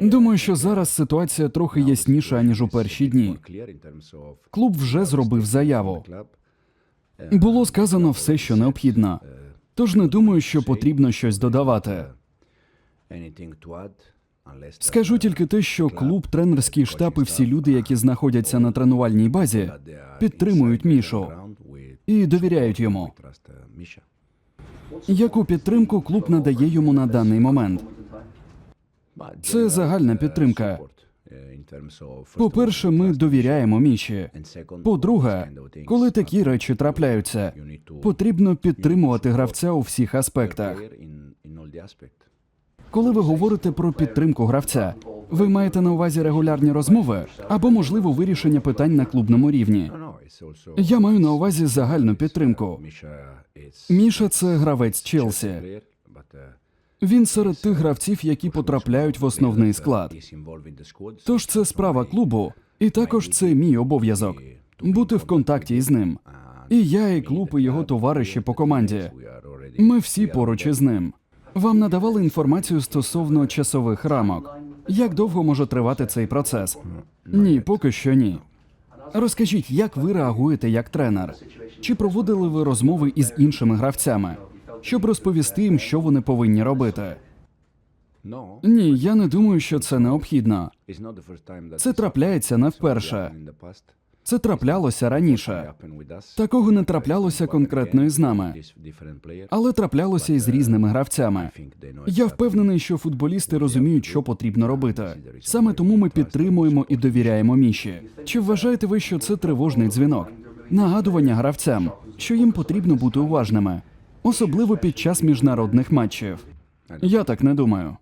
Думаю, що зараз ситуація трохи ясніша ніж у перші дні. Клуб вже зробив заяву. Було сказано все, що необхідно. Тож не думаю, що потрібно щось додавати. Скажу тільки те, що клуб, тренерський штаб і всі люди, які знаходяться на тренувальній базі, підтримують Мішу і довіряють йому. Яку підтримку клуб надає йому на даний момент? Це загальна підтримка. По-перше, ми довіряємо Міші. По-друге, коли такі речі трапляються, потрібно підтримувати гравця у всіх аспектах. Коли ви говорите про підтримку гравця, ви маєте на увазі регулярні розмови або, можливо, вирішення питань на клубному рівні. Я маю на увазі загальну підтримку. Міша це гравець Челсі. Він серед тих гравців, які потрапляють в основний склад. Тож це справа клубу, і також це мій обов'язок бути в контакті із ним. І я, і клуб, і його товариші по команді. Ми всі поруч із ним. Вам надавали інформацію стосовно часових рамок. Як довго може тривати цей процес? Ні, поки що ні. Розкажіть, як ви реагуєте як тренер? Чи проводили ви розмови із іншими гравцями, щоб розповісти їм, що вони повинні робити? Ні, я не думаю, що це необхідно. Це трапляється не вперше. Це траплялося раніше. Такого не траплялося конкретно із нами, але траплялося із різними гравцями. Я впевнений, що футболісти розуміють, що потрібно робити. Саме тому ми підтримуємо і довіряємо Міші. Чи вважаєте ви, що це тривожний дзвінок? Нагадування гравцям, що їм потрібно бути уважними, особливо під час міжнародних матчів. Я так не думаю.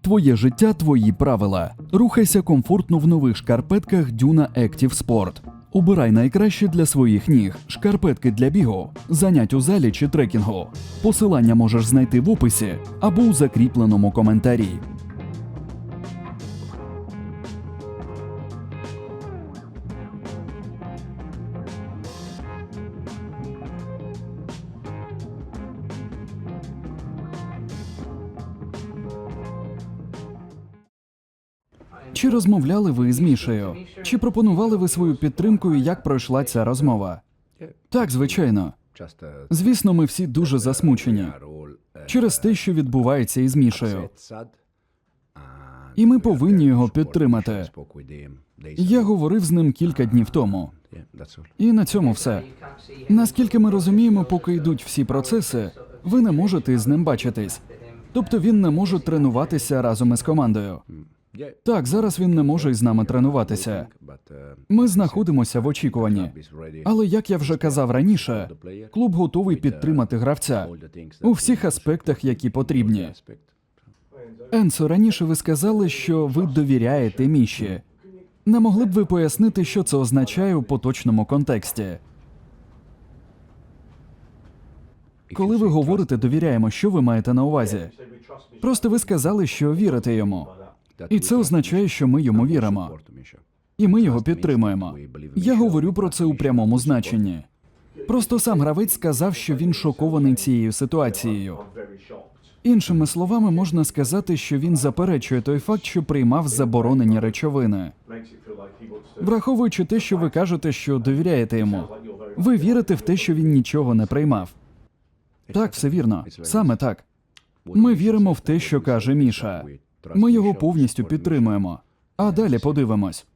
Твоє життя, твої правила. Рухайся комфортно в нових шкарпетках Дюна Active Sport. Обирай найкраще для своїх ніг, шкарпетки для бігу, занять у залі чи трекінгу. Посилання можеш знайти в описі або у закріпленому коментарі. Чи розмовляли ви з Мішею? Чи пропонували ви свою підтримку і як пройшла ця розмова? Так, звичайно. Звісно, ми всі дуже засмучені через те, що відбувається із Мішею. І ми повинні його підтримати. Я говорив з ним кілька днів тому. І на цьому все. Наскільки ми розуміємо, поки йдуть всі процеси, ви не можете з ним бачитись. Тобто він не може тренуватися разом із командою. Так, зараз він не може із нами тренуватися. Ми знаходимося в очікуванні. Але як я вже казав раніше, клуб готовий підтримати гравця у всіх аспектах, які потрібні. Енсо, раніше ви сказали, що ви довіряєте Міші. Не могли б ви пояснити, що це означає у поточному контексті? Коли ви говорите довіряємо, що ви маєте на увазі? Просто ви сказали, що вірите йому. І це означає, що ми йому віримо. І ми його підтримуємо. Я говорю про це у прямому значенні. Просто сам гравець сказав, що він шокований цією ситуацією. Іншими словами, можна сказати, що він заперечує той факт, що приймав заборонені речовини. Враховуючи те, що ви кажете, що довіряєте йому, ви вірите в те, що він нічого не приймав. Так, все вірно, саме так. Ми віримо в те, що каже Міша. Ми його повністю підтримуємо. А далі подивимось.